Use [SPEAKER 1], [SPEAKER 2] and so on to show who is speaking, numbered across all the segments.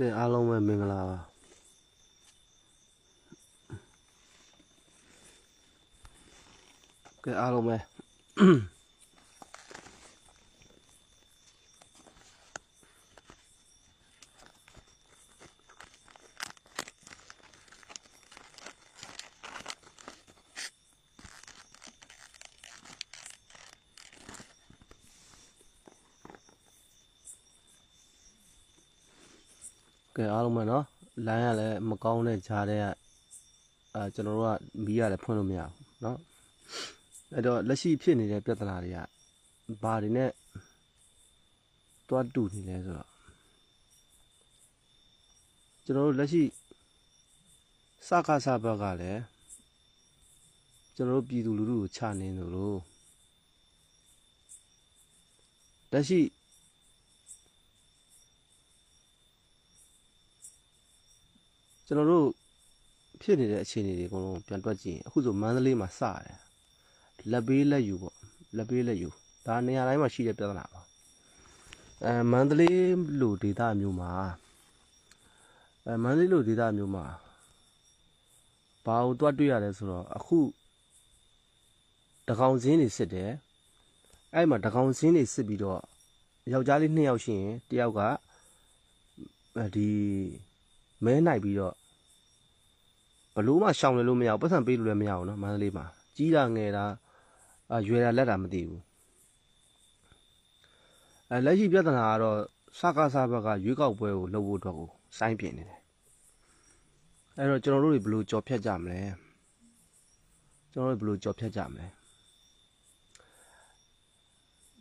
[SPEAKER 1] ကဲအားလုံးပဲမင်္ဂလာပါကဲအားလုံးပဲ ကဲအားလုံးပဲเนาะလိုင်းကလည်းမကောင်းတဲ့ဂျားတဲ့ကအာကျွန်တော်တို့ကမီးရလည်းဖွင့်လို့မရဘူးเนาะအဲ့တော့လက်ရှိဖြစ်နေတဲ့ပြဿနာတွေကဘာတွေနဲ့တွားတူနေလဲဆိုတော့ကျွန်တော်တို့လက်ရှိစကားစဘက်ကလည်းကျွန်တော်တို့ပြည်သူလူထုကိုချနေတယ်လို့လက်ရှိ ကျွန်တော်တို့ဖြစ်နေတဲ့အခြေအနေတွေအကုန်လုံးပြန်တွက်ကြည့်ရင်အခုဆိုမန္တလေးမှာစတယ်လက်ပေးလက်ယူပေါ့လက်ပေးလက်ယူဒါနေရာတိုင်းမှာရှိတဲ့ပြဿနာပါအဲမန္တလေးလိုဒေသမျိုးမှာအဲမန္တလေးလိုဒေသမျိုးမှာဘာလို့တွက်တွေ့ရလဲဆိုတော့အခုတကောင်စင်းနေစစ်တယ်အဲ့မှာတကောင်စင်းနေစစ်ပြီးတော့ယောက်ျားလေးနှစ်ယောက်ရှိရင်တယောက်ကအဲဒီမဲနိုင်ပြီးတော့ ဘလို့မှရှောင်လည်းလို့မရဘူးပတ်စံပေးလို့လည်းမရဘူးနော်မန္တလေးမှာကြီးတာငယ်တာအရွယ်တာလက်တာမသိဘူးအဲလက်ရှိပြဿနာကတော့စကားစားဘက်ကရွေးကောက်ပွဲကိုလှုပ်ဖို့အတွက်ကိုစိုင်းပြင်နေတယ်အဲတော့ကျွန်တော်တို့တွေဘလို့ကြော်ဖြတ်ကြမလဲကျွန်တော်တို့ဘလို့ကြော်ဖြတ်ကြမလဲ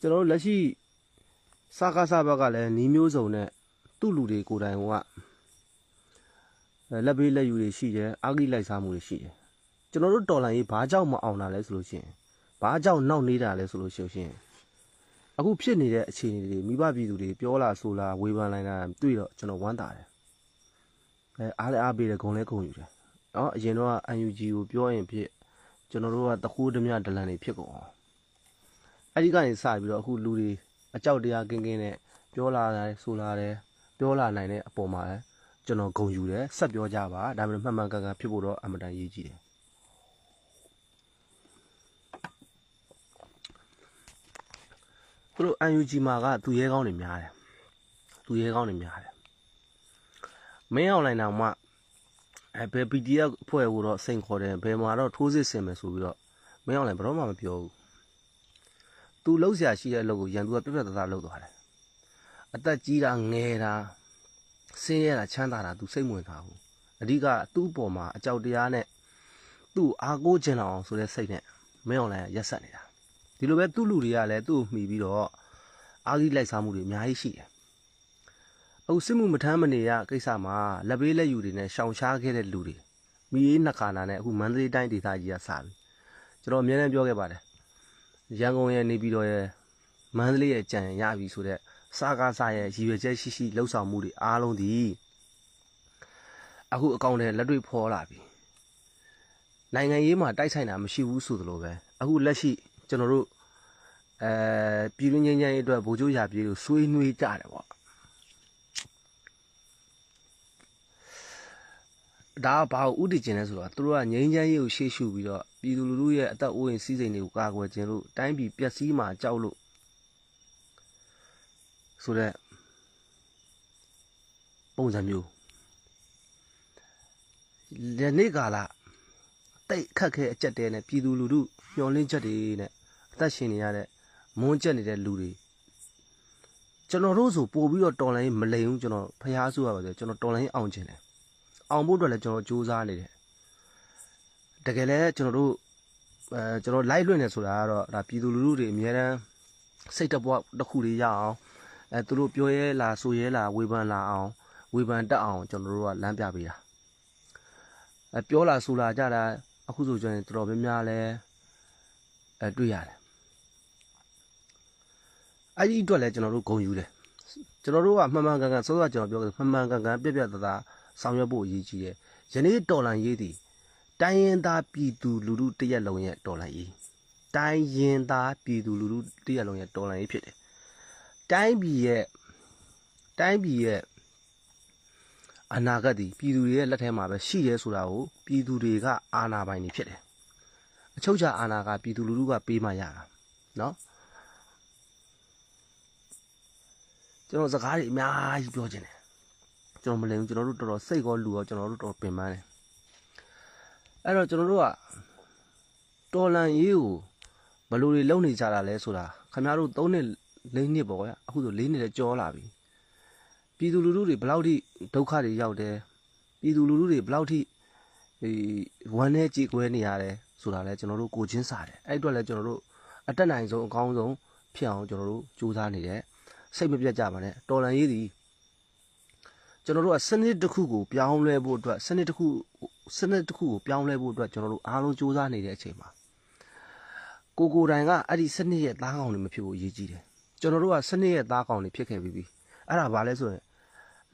[SPEAKER 1] ကျွန်တော်တို့လက်ရှိစကားစားဘက်ကလည်းနှီးမျိုးစုံနဲ့သူ့လူတွေကိုယ်တိုင်က လက်ဘေးလက်ယူတွေရှိတယ်အာကိလိုက်စားမှုတွေရှိတယ်ကျွန်တော်တို့တော်လန်ရေးဘာကြောင့်မအောင်တာလဲဆိုလို့ရှိရင်ဘာကြောင့်နောက်နေတာလဲဆိုလို့ရှိရင်အခုဖြစ်နေတဲ့အခြေအနေတွေမိဘပြည်သူတွေပြောလာဆိုလာဝေဖန်လိုက်တာတွေ့တော့ကျွန်တော်ဝမ်းသာတယ်အဲအားလည်းအားပေးတယ်ဂုံလည်းဂုံယူတယ်နော်အရင်တော့ UNG ကိုပြောရင်ဖြစ်ကျွန်တော်တို့ကတခိုးဓမြဒလန်တွေဖြစ်ကုန်အောင်အဲ့ဒီကနေစပြီးတော့အခုလူတွေအကြောက်တရားကင်းကင်းနဲ့ပြောလာတယ်ဆိုလာတယ်ပြောလာနိုင်တဲ့အပေါ်မှာလည်း ကျွန်တော်ဂုံယူတယ်ဆက်ပြောကြပါဒါပေမဲ့မှန်မှန်ကန်ကန်ဖြစ်ဖို့တော့အမှန်တန်ရေးကြည့်တယ်သူတို့ UNG မှာကသူရဲကောင်းတွေများတယ်သူရဲကောင်းတွေများတယ်မင်းအောင်လိုင်းတောင်မှအဲဘယ် PDF ဖွဲ့ဖို့တော့စိန်ခေါ်တယ်ဘယ်မှာတော့ထိုးစစ်ဆင်မယ်ဆိုပြီးတော့မင်းအောင်လိုင်းဘယ်တော့မှမပြောဘူးသူလှုပ်ရှားရှိတဲ့အလုပ်ကိုရန်သူကပြက်ပြက်သားသားလုပ်သွားတယ်အသက်ကြီးတာငယ်တာ ဆင်းရဲတာချမ်းသာတာသူစိတ်ဝင်စားဘူးအဓိကသူ့အပေါ်မှာအကြောက်တရားနဲ့သူ့အားကိုးခြင်းအောင်ဆိုတဲ့စိတ်နဲ့မင်းအောင်လိုင်းရက်ဆက်နေတာဒီလိုပဲသူ့လူတွေကလည်းသူ့ကိုမှီပြီးတော့အာဂိလိုက်စားမှုတွေအများကြီးရှိတယ်အခုစစ်မှုမထမ်းမနေရကိစ္စမှာလက်ပေးလက်ယူတွေနဲ့ရှောင်ရှားခဲ့တဲ့လူတွေမိရေးနှစ်ခါနာနဲ့အခုမန္တလေးတိုင်းဒေသကြီးကစပြီကျွန်တော်အများနဲ့ပြောခဲ့ပါတယ်ရန်ကုန်ရဲ့နေပြည်တော်ရဲ့မန္တလေးရဲ့ကြံရပြီဆိုတော့ စားကားစားရဲ့ရည်ရွယ်ချက်ရှိရှိလှုပ်ဆောင်မှုတွေအားလုံးဒီအခုအကောင့်ထဲလက်တွေ့ဖော်လာပြီနိုင်ငံရေးမှာတိုက်ဆိုင်တာမရှိဘူးဆိုသလိုပဲအခုလက်ရှိကျွန်တော်တို့အဲပြည်တွင်းငင်းငင်းရေးအတွက်ဗိုလ်ချုပ်ရာပြည်လို့ဆွေးနွေးကြတယ်ပေါ့ဒါကဘာကိုဥတည်ကျင်လဲဆိုတော့သူတို့ကငင်းငင်းရေးကိုရှေ့ရှုပြီးတော့ပြည်သူလူထုရဲ့အသက်အိုးအိမ်စီးစိမ်တွေကိုကာကွယ်ခြင်းလို့တိုင်းပြည်ပျက်စီးမှာကြောက်လို့ ဆိုတော့ပုံစံမျိုးဒီနေ့ကာလတိတ်ခတ်ခဲအကြက်တဲနဲ့ပြည်သူလူထုမျောလင်းချက်တွေနဲ့အသက်ရှင်နေရတဲ့မွန်းကျက်နေတဲ့လူတွေကျွန်တော်တို့ဆိုပို့ပြီးတော့တော်လိုင်းမလိန်ဘူးကျွန်တော်ဖျားဆိုရပါဆိုကျွန်တော်တော်လိုင်းအောင်ခြင်းတယ်အောင်ဖို့အတွက်လည်းကျွန်တော်စူးစမ်းနေတယ်တကယ်လည်းကျွန်တော်တို့အဲကျွန်တော် live လွှင့်နေဆိုတာကတော့ဒါပြည်သူလူထုတွေအများတန်းစိတ်တပွားတစ်ခုလေးရအောင် အဲသူတို့ပြောရဲလားဆိုရဲလားဝေဖန်လာအောင်ဝေဖန်တက်အောင်ကျွန်တော်တို့ကလမ်းပြပေးတာအဲပြောလာဆိုလာကြတာအခုဆိုကျွန်တော်တော်တော်များများလဲအဲတွေ့ရတယ်အဲ့ဒီအတွက်လဲကျွန်တော်တို့ဂုံယူတယ်ကျွန်တော်တို့ကမှန်မှန်ကန်ကန်စောစောကျွန်တော်ပြောခဲ့မှန်မှန်ကန်ကန်ပြက်ပြက်သားသားဆောင်ရွက်ဖို့အရေးကြီးတယ်ယနေ့တော်လန်ရေးသည်တိုင်းရင်သားပြည်သူလူထုတရက်လုံးရဲ့တော်လန်ရေးတိုင်းရင်သားပြည်သူလူထုတရက်လုံးရဲ့တော်လန်ရေးဖြစ်တယ် တိုင်းပြည်ရဲ့တိုင်းပြည်ရဲ့အနာဂတ်ဒီပြည်သူတွေရဲ့လက်ထဲမှာပဲရှိရဲဆိုတာကိုပြည်သူတွေကအာဏာပိုင်တွေဖြစ်တယ်အချုပ်ချာအာဏာကပြည်သူလူထုကပေးမှရတာနော်ကျွန်တော်စကားတွေအများကြီးပြောချင်တယ်ကျွန်တော်မလင်ဘူးကျွန်တော်တို့တော်တော်စိတ်ကောလူရောကျွန်တော်တို့တော်တော်ပင်ပန်းတယ်အဲ့တော့ကျွန်တော်တို့ကတော်လန်ရေးကိုဘယ်လိုတွေလုပ်နေကြတာလဲဆိုတာခင်ဗျားတို့၃နှစ် ၄နှစ်ပေါ့ကွာအခုဆို၄နှစ်လည်းကြောလာပြီပြည်သူလူထုတွေဘယ်လောက်ထိဒုက္ခတွေရောက်တယ်ပြည်သူလူထုတွေဘယ်လောက်ထိဒီဝမ်းနဲ့ကြေကွဲနေရတယ်ဆိုတာလဲကျွန်တော်တို့ကိုချင်းစားတယ်အဲ့အတွက်လဲကျွန်တော်တို့အတက်နိုင်ဆုံးအကောင်းဆုံးဖြစ်အောင်ကျွန်တော်တို့ကြိုးစားနေတယ်စိတ်မပြတ်ကြပါနဲ့တော်လန်ရေးသည်ကျွန်တော်တို့ကစနစ်တစ်ခုကိုပြောင်းလဲဖို့အတွက်စနစ်တစ်ခုစနစ်တစ်ခုကိုပြောင်းလဲဖို့အတွက်ကျွန်တော်တို့အားလုံးကြိုးစားနေတဲ့အချိန်မှာကိုကိုတိုင်ကအဲ့ဒီစနစ်ရဲ့သားကောင်တွေမဖြစ်ဖို့အရေးကြီးတယ် ကျွန်တော်တို့ကစနစ်ရဲ့သားကောင်တွေဖြစ်ခဲ့ပြီးပြီအဲ့ဒါဘာလဲဆိုရင်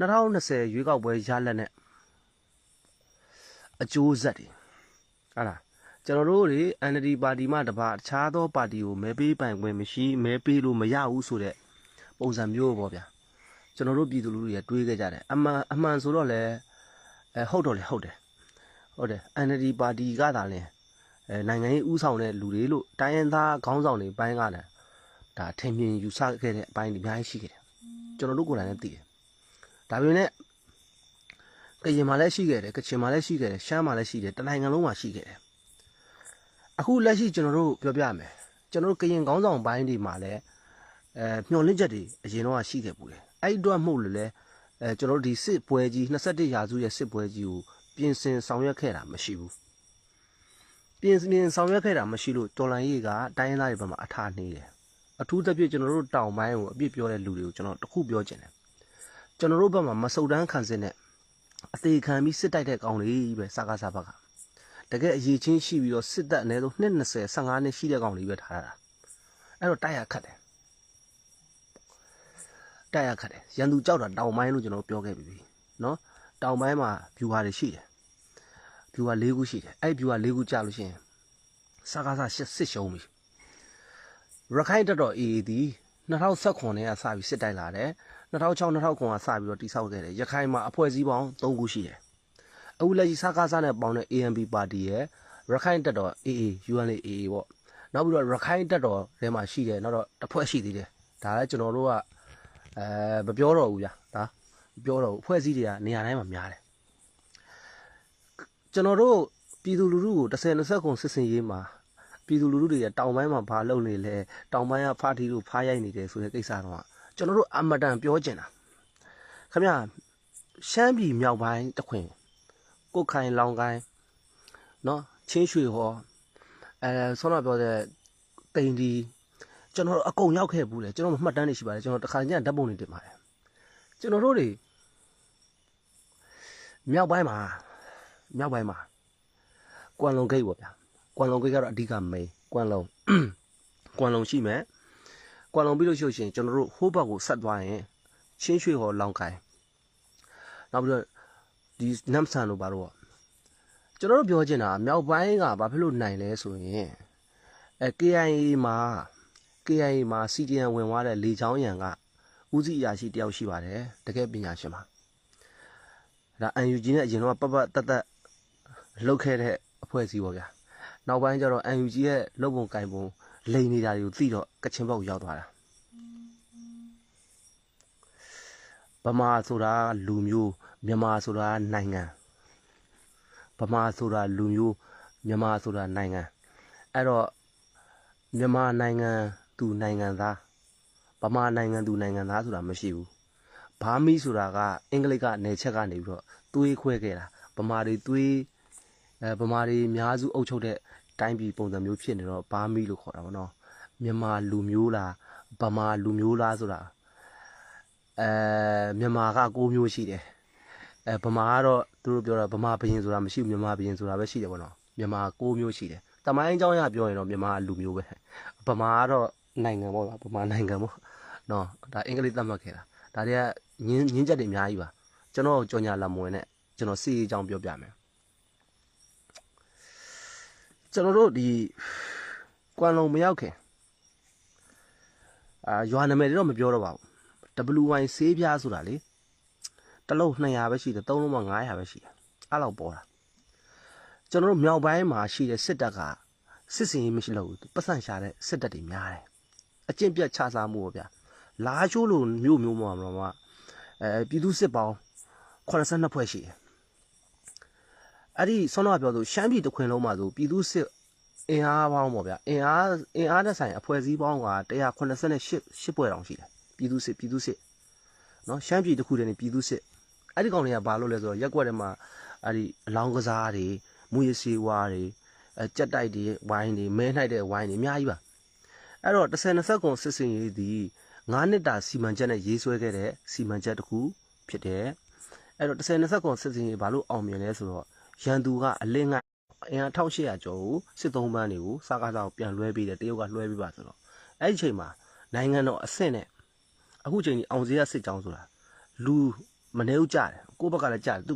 [SPEAKER 1] 2020ရွေးကောက်ပွဲရလက်နဲ့အကျိုးဆက်တွေဟုတ်လားကျွန်တော်တို့တွေ NLD ပါတီမှတပါအခြားသောပါတီကိုမဲပေးပိုင်ခွင့်မရှိမဲပေးလို့မရဘူးဆိုတဲ့ပုံစံမျိုးပေါ့ဗျာကျွန်တော်တို့ပြည်သူလူထုတွေတွေးခဲ့ကြတယ်အမှန်အမှန်ဆိုတော့လေအဲဟုတ်တော့လေဟုတ်တယ်ဟုတ်တယ် NLD ပါတီကသာလဲအဲနိုင်ငံရေးဥဆောင်တဲ့လူတွေလို့တိုင်းရင်းသားခေါင်းဆောင်တွေပိုင်းကလည်း ဒါထင်မြင်ယူဆခဲ့တဲ့အပိုင်းတွေအများကြီးရှိခဲ့တယ်ကျွန်တော်တို့ကိုယ်တိုင်လည်းသိတယ်ဒါပေမဲ့ကရင်မှာလည်းရှိခဲ့တယ်ကချင်မှာလည်းရှိခဲ့တယ်ရှမ်းမှာလည်းရှိတယ်တနိုင်ငံလုံးမှာရှိခဲ့တယ်အခုလက်ရှိကျွန်တော်တို့ပြောပြမယ်ကျွန်တော်တို့ကရင်ခေါင်းဆောင်ပိုင်းတွေမှာလည်းအဲမျှော်လင့်ချက်တွေအရင်တော့ရှိခဲ့ပူတယ်အဲ့ဒီတော့မှုလို့လဲအဲကျွန်တော်တို့ဒီစစ်ပွဲကြီး21ရာစုရဲ့စစ်ပွဲကြီးကိုပြင်ဆင်ဆောင်ရွက်ခဲ့တာမရှိဘူးပြင်ဆင်ဆောင်ရွက်ခဲ့တာမရှိလို့တော်လန်ရေးကတိုင်းရင်းသားတွေဘက်မှာအထာနေတယ် အထူးသဖြင့်ကျွန်တော်တို့တောင်ပိုင်းကိုအပြစ်ပြောတဲ့လူတွေကိုကျွန်တော်တခုပြောချင်တယ်ကျွန်တော်တို့ဘက်မှာမဆုတ်တန်းခံစစ်နဲ့အသေးခံပြီးစစ်တိုက်တဲ့ကောင်တွေပဲစကားစားဘက်ကတကယ်အရေးချင်းရှိပြီးတော့စစ်တပ်အနည်းဆုံး220 15နှစ်ရှိတဲ့ကောင်တွေပဲထားတာအဲ့တော့တိုက်ရခတ်တယ်တိုက်ရခတ်တယ်ရန်သူကြောက်တာတောင်ပိုင်းလို့ကျွန်တော်ပြောခဲ့ပြီနော်တောင်ပိုင်းမှာဖြူဟာတွေရှိတယ်ဖြူဟာ၄ခုရှိတယ်အဲ့ဖြူဟာ၄ခုကြာလို့ရှိရင်စကားစားစစ်ရှုံးပြီ ရခိုင်တပ်တော် AA ဒီ2019ခုနဲ့ကစပြီးစစ်တိုက်လာတယ်2006 2009ကစပြီးတော့တိဆောက်ခဲ့တယ်ရခိုင်မှာအဖွဲ့အစည်းပေါင်း3ခုရှိတယ်အခုလက်ရှိစကားစားနဲ့ပေါင်းတဲ့ ANP ပါတီရဲ့ရခိုင်တပ်တော် AA UNA AA ပေါ့နောက်ပြီးတော့ရခိုင်တပ်တော်ထဲမှာရှိတယ်နောက်တော့တစ်ဖွဲ့ရှိသေးတယ်ဒါလည်းကျွန်တော်တို့ကအဲမပြောတော့ဘူးဗျာဒါမပြောတော့ဘူးအဖွဲ့အစည်းတွေကနေရာတိုင်းမှာများတယ်ကျွန်တော်တို့ပြည်သူလူထုကို30 20ခုစစ်စင်ရေးမှာ ပြည်သူလူထုတွေကတောင်ပိုင်းမှာဘာလုပ်နေလဲတောင်ပိုင်းကဖားထီတို့ဖားရိုက်နေတယ်ဆိုတဲ့ကိစ္စတော့ကျွန်တော်တို့အမတန်ပြောကျင်တာခင်ဗျာရှမ်းပြည်မြောက်ပိုင်းတခွင်ကုတ်ခိုင်လောင်ကိုင်းနော်ချင်းရွှေဟောအဲဆောနာပြောတဲ့တိန်ဒီကျွန်တော်တို့အကုန်ရောက်ခဲ့ဘူးလေကျွန်တော်မှတ်တမ်းနေရှိပါတယ်ကျွန်တော်တခါညဓာတ်ပုံတွေတင်ပါတယ်ကျွန်တော်တို့တွေမြောက်ပိုင်းမှာမြောက်ပိုင်းမှာကွမ်လုံဂိတ်ပေါ့ဗျာ ကွမ်လုံဂိတ်ကတော့အဓိကမိန်ကွမ်လုံကွမ်လုံရှိမယ်ကွမ်လုံပြီးလို့ရှိရင်ကျွန်တော်တို့ဟိုးဘက်ကိုဆက်သွားရင်ချင်းရွှေဟောလောင်ခိုင်နောက်ပြီးတော့ဒီနမ်ဆန်တို့ဘာလို့ကျွန်တော်တို့ပြောချင်တာမြောက်ပိုင်းကဘာဖြစ်လို့နိုင်လဲဆိုရင်အဲ KIA မှာ KIA မှာ CDN ဝင်သွားတဲ့လေချောင်းရံကဦးစီးအရာရှိတယောက်ရှိပါတယ်တကယ်ပညာရှင်ပါဒါ UNG နဲ့အရင်တော့ပတ်ပတ်တက်တက်လှုပ်ခဲ့တဲ့အဖွဲ့အစည်းပေါ့ဗျာ နောက်ပိုင်းကျတော့ UNG ရဲ့လုပ်ပုံကင်ပုံလိန်နေတာတွေကိုသိတော့ကချင်ဘက်ကိုရောက်သွားတာဗမာဆိုတာလူမျိုးမြန်မာဆိုတာနိုင်ငံဗမာဆိုတာလူမျိုးမြန်မာဆိုတာနိုင်ငံအဲ့တော့မြန်မာနိုင်ငံသူနိုင်ငံသားဗမာနိုင်ငံသူနိုင်ငံသားဆိုတာမရှိဘူးဘာမီဆိုတာကအင်္ဂလိပ်ကနေချက်ကနေပြီးတော့သွေးခွဲခဲ့တာဗမာတွေသွေးအဲဗမာတွေအများစုအုပ်ချုပ်တဲ့ တိုင်းပြည်ပုံစံမျိုးဖြစ်နေတော့ဘာမီလို့ခေါ်တာပေါ့နော်မြန်မာလူမျိုးလားဗမာလူမျိုးလားဆိုတာအဲမြန်မာက9မျိုးရှိတယ်အဲဗမာကတော့သူတို့ပြောတာဗမာဘရင်ဆိုတာမရှိဘူးမြန်မာဘရင်ဆိုတာပဲရှိတယ်ပေါ့နော်မြန်မာ9မျိုးရှိတယ်တမိုင်းအကြောင်းအရပြောရင်တော့မြန်မာလူမျိုးပဲဗမာကတော့နိုင်ငံပေါ့ဗမာနိုင်ငံပေါ့နော်ဒါအင်္ဂလိပ်သတ်မှတ်ခဲ့တာဒါတွေကညင်းညင်းချက်တွေအများကြီးပါကျွန်တော်ကြော်ညာလာမဝင်နဲ့ကျွန်တော်စီအကြောင်းပြောပြမယ် ကျွန်တော်တို့ဒီကွမ်လုံမရောက်ခင်အာရွာနာမည်တွေတော့မပြောတော့ပါဘူး WY ဆေးပြားဆိုတာလေတစ်လုံး200ပဲရှိတယ်သုံးလုံးမှ900ပဲရှိတယ်အဲ့လောက်ပေါ်တာကျွန်တော်တို့မြောက်ပိုင်းမှာရှိတဲ့စစ်တပ်ကစစ်စင်ရေးမရှိလို့ဘူးပတ်စံရှာတဲ့စစ်တပ်တွေများတယ်အကျင့်ပြတ်ခြစားမှုပေါ့ဗျာလာချိုးလိုမျိုးမျိုးမှာတော့မှအဲပြည်သူစစ်ပေါင်း82ဖွဲ့ရှိတယ် အဲ့ဒီဆောင်းတော့ပြောသူရှမ်းပြည်တစ်ခွင်လုံးမှာဆိုပြည်သူစစ်အင်အားပေါင်းပေါ့ဗျာအင်အားအင်အားတဲ့ဆိုင်အဖွဲ့အစည်းပေါင်းက188 8ပွဲတောင်ရှိတယ်ပြည်သူစစ်ပြည်သူစစ်နော်ရှမ်းပြည်တစ်ခုတည်းနေပြည်သူစစ်အဲ့ဒီကောင်တွေကဘာလို့လဲဆိုတော့ရက်ကွက်ထဲမှာအဲ့ဒီအလောင်းကစားတွေမူရစီဝါတွေအဲကြက်တိုက်တွေဝိုင်းတွေမဲနှိုက်တဲ့ဝိုင်းတွေအများကြီးပါအဲ့တော့30 20ကွန်စစ်စင်ရေးဒီ9နှစ်တာစီမံချက်နဲ့ရေးဆွဲခဲ့တဲ့စီမံချက်တစ်ခုဖြစ်တယ်အဲ့တော့30 20ကွန်စစ်စင်ရေးဘာလို့အောင်မြင်လဲဆိုတော့ ရန်သူကအလင်းကအင်အား1800ကျော်ကိုစစ်သုံးပန်းတွေကိုစားကားစားကိုပြန်လွှဲပေးတယ်တရုတ်ကလွှဲပေးပါဆိုတော့အဲ့ဒီအချိန်မှာနိုင်ငံတော်အဆင့်နဲ့အခုချိန်ကြီးအောင်စရစစ်ကြောင်းဆိုတာလူမနေဦးကြတယ်ကိုယ့်ဘက်ကလည်းကြတယ်သူ